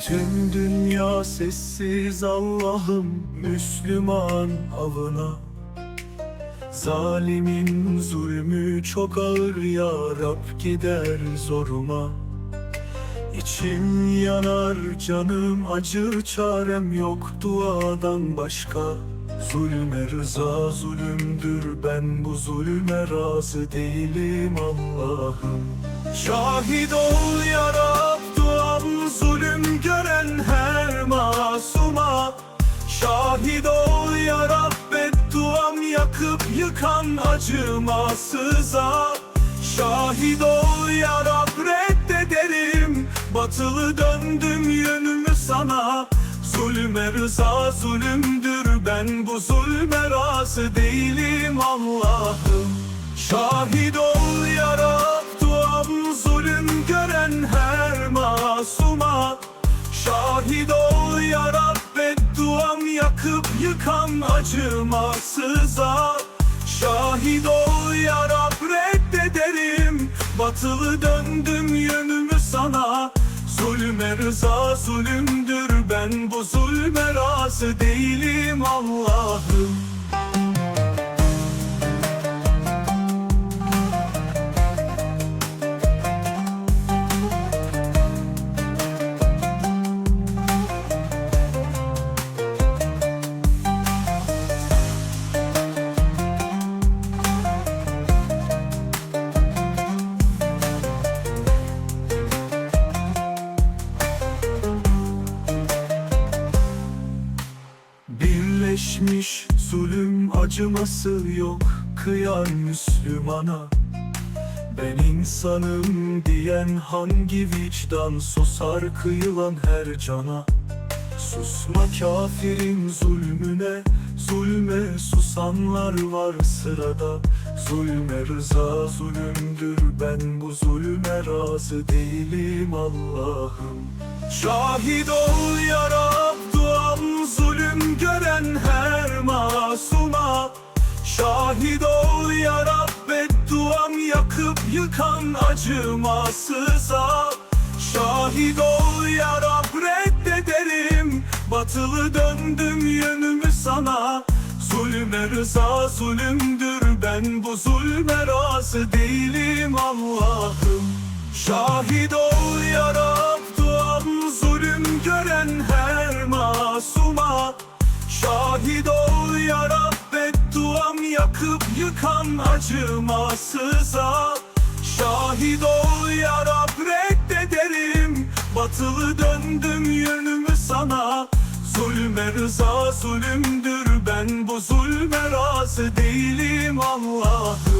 Tüm dünya sessiz Allah'ım Müslüman avına. Zalimin zulmü çok ağır ya Rab gider zoruma. İçim yanar canım acır çarem yok duadan başka. Zulme rıza zulümdür ben bu zulme razı değilim Allah'ım. Şahit ol ya Rab duam zulüm Şahit ol ya Rab bedduam yakıp yıkan acımasıza Şahit ol ya Rab reddederim. Batılı döndüm yönümü sana. Zulme rıza zulümdür ben bu zulme razı değilim Allah'ım. Şahit ol ya Rab duam zulüm gören her masuma. Şahit ol ya Rab bedduam yakıp yıkan acımasıza. Şahit ol ya Rab reddederim. Batılı döndüm yönümü sana. Zulme rıza zulümdür ben bu zulme razı değilim Allah'ım Birleşmiş zulüm acıması yok. Kıyar Müslümana Ben insanım diyen hangi vicdan? Susar kıyılan her cana. Susma kafirin zulmüne Zulme susanlar var sırada. Zulme rıza zulümdür Ben bu zulme razı değilim Allah'ım. Şahit ol ya Rab duam zulüm gören her masuma. Şahit ol ya Rab bedduam yakıp yıkan acımasıza Şahit ol ya Rab reddederim. Batılı döndüm yönümü sana. Zulme rıza zulümdür ben bu zulme razı değilim Allah'ım. Şahit ol Şahit ol ya Rab bedduam yakıp yıkan acımasıza. Şahit ol ya Rab reddederim. Batılı döndüm yönümü sana. Zulme rıza zulümdür ben bu zulme razı değilim Allah'ım